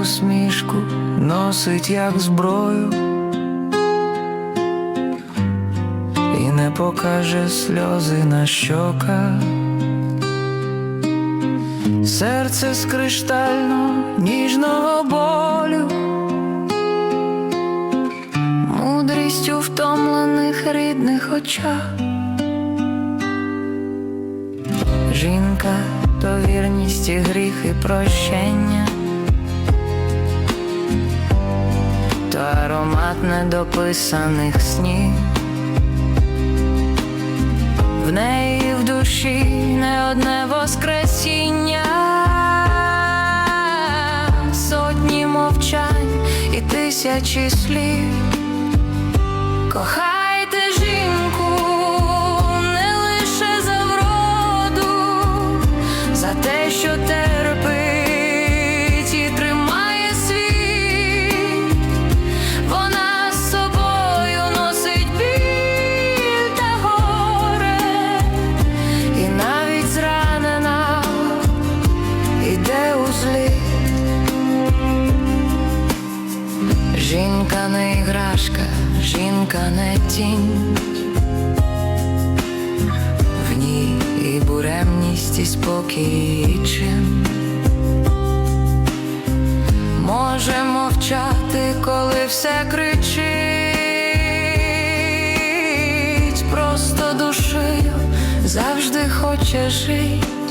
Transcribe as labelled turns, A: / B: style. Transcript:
A: усмішку носить як зброю і не покаже сльози на щоках. Серце з криштально ніжного болю, мудрість у втомлених рідних очах. Жінка то вірність і гріх і прощення, аромат недописаних снів. В неї в душі не одне воскресіння, сотні мовчань і тисячі слів. За те, що Не іграшка, жінка не тінь. В ній і буремність, і спокій, і чин. Може мовчати, коли все кричить, просто душею завжди хоче. Кохай